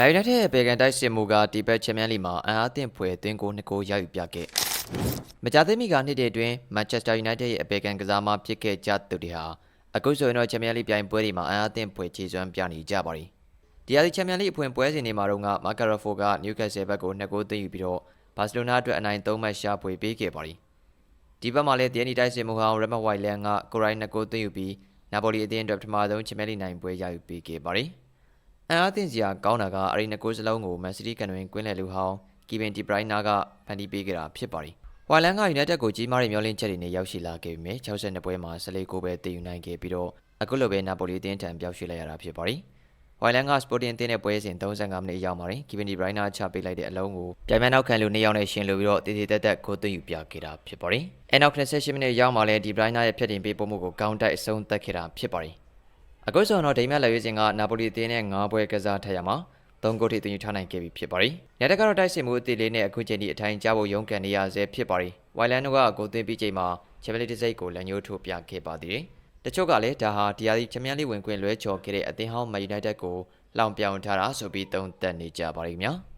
မန်ယူနိုက်တက်ရဲ့ပေကန်တိုက်စစ်မှုကဒီဘက်ချန်ပီယံလိမှာအန်အားသင့်ဖွယ်သွင်းကိုနှစ်ကိုရယူပြခဲ့မကြသေးမီကနှစ်တည်းအတွင်းမန်ချက်စတာယူနိုက်တက်ရဲ့အပေကန်ကစားမဖြစ်ခဲ့ကြသူတွေဟာအခုဆိုရင်တော့ချန်ပီယံလိပြိုင်ပွဲတွေမှာအန်အားသင့်ဖွယ်ခြေစွမ်းပြနေကြပါပြီဒီအရီချန်ပီယံလိအဖွင့်ပွဲစဉ်တွေမှာတော့ကမာကာရိုဖိုကနျူကက်ဆယ်ဘက်ကိုနှစ်ကိုသိမ်းယူပြီးတော့ဘာစီလိုနာအတွက်အနိုင်၃မှတ်ရှာဖွေပေးခဲ့ပါပြီဒီဘက်မှာလည်းဒီအနီတိုက်စစ်မူဟောင်းရမတ်ဝိုင်လန်ကကိုရိုင်းနှစ်ကိုသွင်းယူပြီးနာပိုလီအသင်းအတွက်ပထမဆုံးချန်ပီယံလိနိုင်ပွဲရယူပေးခဲ့ပါတယ်။ အန်အားသင့်စရာကောင်းတာကအရီနှစ်ကိုစလုံးကိုမန်စီးတီးကန်တွင်ကွင်းလယ်လူဟောင်းကီဗင်ဒီဘရိုင်းနာကဖန်တီးပေးခဲ့တာဖြစ်ပါတယ်။ဝိုင်လန်ကယူနိုက်တက်ကိုကြီးမားတဲ့မျှော်လင့်ချက်တွေနဲ့ရောက်ရှိလာခဲ့ပြီးမြဲ62ပွဲမှာ14ဂိုးပဲတည်ယူနိုင်ခဲ့ပြီးတော့အခုလိုပဲနာပိုလီအသင်းထံပြောင်းရွှေ့လိုက်ရတာဖြစ်ပါတယ်။ဝိုင်လန်ကစပိုတင်တင်းတဲ့ပွဲစဉ်35မိနစ်အရောက်မှာတွင်ကီဗင်ဒီဘရိုင်းနာချပေးလိုက်တဲ့အလုံးကိုပြိုင်မဲ့နောက်ခံလူနှစ်ယောက်နဲ့ရှင်လူပြီးတော့တည်တည်တက်တက်ကိုသွင်းယူပြခဲ့တာဖြစ်ပါတယ်။အဲနောက်28မိနစ်ရောက်မှာလဲဒီဘရိုင်းနာရဲ့ဖြတ်တင်ပေးပို့မှုကိုကောင်းတိုက်အဆုံးသတ်ခဲ့တာဖြစ်ပါတယ်။ အခုဆိုတော့ဒိမတ်လက်ရွေးစင်ကနာပိုလီအသင်းနဲ့9ပွဲကစားထက်ရမှာ3ဂိုးထိသွင်းယူထားနိုင်ခဲ့ပြီဖြစ်ပါတယ်။ညတက်ကတော့တိုက်စစ်မှုအသစ်လေးနဲ့အခုချိန်ဒီအထိုင်ကျဖို့ရုန်းကန်နေရဆဲဖြစ်ပါတယ်။ဝိုင်လန်တို့ကဂိုးသွင်းပြီးချိန်မှာချန်ပီယံလိတစ်စိတ်ကိုလက်ညှိုးထိုးပြခဲ့ပါသေးတယ်။တချို့ကလည်းဒါဟာဒီယာဒီချန်ပီယံလိဝင်ခွင့်လွဲချော်ခဲ့တဲ့အသင်းဟောင်းမန်ယူနိုက်တက်ကိုလောင်ပြောင်ထားတာဆိုပြီးသုံးသပ်နေကြပါလိမ့်မယ်။